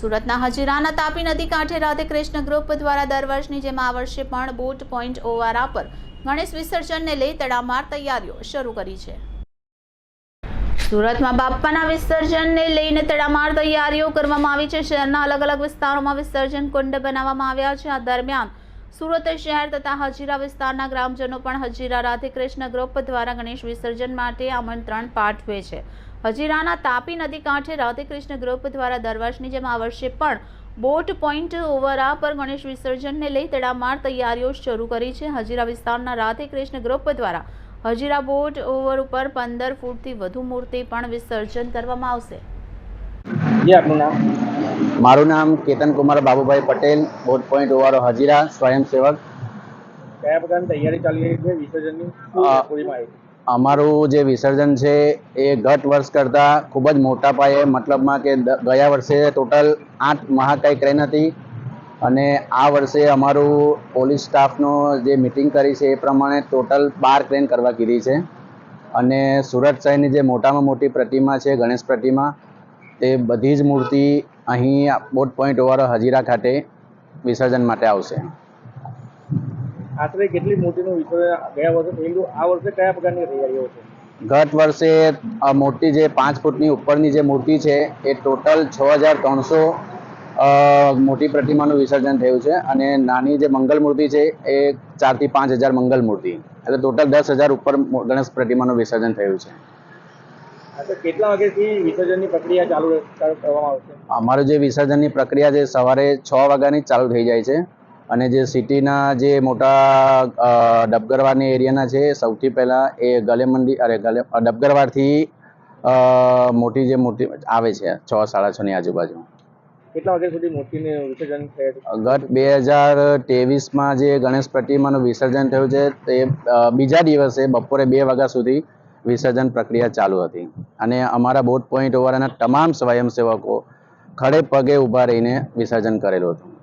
સુરતના હજીરાના તાપી નદી કાંઠે રાધે કૃષ્ણ ગ્રુપ દ્વારા દર વર્ષની જેમ આ વર્ષે પણ બોટ પોઈન્ટ ઓવારા પર ગણેશ વિસર્જનને લઈ તડામાર તૈયારીઓ શરૂ કરી છે. સુરતમાં બાપ્પાના વિસર્જનને લઈને તડામાર તૈયારીઓ કરવામાં આવી છે. શહેરના અલગ અલગ વિસ્તારોમાં વિસર્જન કુંડ બનાવવામાં આવ્યા છે. આ દરમિયાન સુરત શહેર તથા હજીરા વિસ્તારના ગ્રામજનો પણ હજીરા રાધેકૃષ્ણ ગ્રુપ દ્વારા ગણેશ વિસર્જન માટે આમંત્રણ પાઠવે છે. હજીરાના તાપી નદી કાંઠે રાધેકૃષ્ણ ગ્રુપ દ્વારા દર વર્ષની જેમ આ વર્ષે પણ બોટ પોઈન્ટ ઓવરા પર ગણેશ વિસર્જનને લઈ તડામાર તૈયારીઓ શરૂ કરી છે. હજીરા વિસ્તારના રાધે કૃષ્ણ ગ્રુપ દ્વારા હજીરા બોટ ઓવર ઉપર પંદર ફૂટથી વધુ મૂર્તિ પણ વિસર્જન કરવામાં આવશે. આપનું નામ? મારું નામ કેતન કુમાર બાબુભાઈ પટેલ બોટ પોઈન્ટ ઓવારો હજીરા સ્વયંસેવક. કયા પ્રકારની તૈયારી ચાલી રહી છે વિસર્જનની? અમારું જે વિસર્જન છે એ ગત વર્ષ કરતાં ખૂબ જ મોટા પાયે મતલબમાં કે ગયા વર્ષે ટોટલ આઠ મહાકાય ક્રેન હતી. અને આ વર્ષે અમારું પોલીસ સ્ટાફનો જે મિટિંગ કરી છે એ પ્રમાણે ટોટલ બાર ક્રેન કરવા કીધી છે. અને સુરત શહેરની જે મોટામાં મોટી પ્રતિમા છે ગણેશ પ્રતિમા તે બધી જ મૂર્તિ અહીં બોટ પોઈન્ટ ઓવર હજીરા ખાતે વિસર્જન માટે આવશે. આશરે કેટલી મૂર્તિનું વિસર્જન ગયા વર્ષે થયેલું? આ વર્ષે કયા પ્રકારની તૈયારીઓ છે? ગત વર્ષે આ મૂર્તિ જે પાંચ ફૂટની ઉપરની જે મૂર્તિ છે એ ટોટલ છ હજાર ત્રણસો મોટી પ્રતિમાનું વિસર્જન થયું છે અને નાની જે મંગલ મૂર્તિ છે એ ચારથી પાંચ હજાર મંગલ મૂર્તિ. એટલે ટોટલ દસ હજાર ઉપર ગણેશ પ્રતિમાનું વિસર્જન થયું છે. કેટલા વાગ્યાથી વિસર્જનની પ્રક્રિયા ચાલુ કરવામાં આવશે? અમારું જે વિસર્જનની પ્રક્રિયા છે સવારે છ વાગ્યાની ચાલુ થઈ જાય છે. અને જે સિટીના જે મોટા ડબગરવાની ડબગરવાડની એરિયાના છે સૌથી પહેલાં એ ગલે મંડી અરે ગલે ડબગરવાડથી મોટી જે મૂર્તિ આવે છે છ સાડા છની આજુબાજુ. કેટલા વાગ્યા સુધી મૂર્તિને વિસર્જન થયું ગત બે હજાર ત્રેવીસમાં જે ગણેશ પ્રતિમાનું વિસર્જન થયું છે તે બીજા દિવસે બપોરે બે વાગ્યા સુધી વિસર્જન પ્રક્રિયા ચાલુ હતી. અને અમારા બોટ પોઈન્ટ ઓવરના તમામ સ્વયંસેવકો ખડે પગે ઊભા રહીને વિસર્જન કરેલું હતું.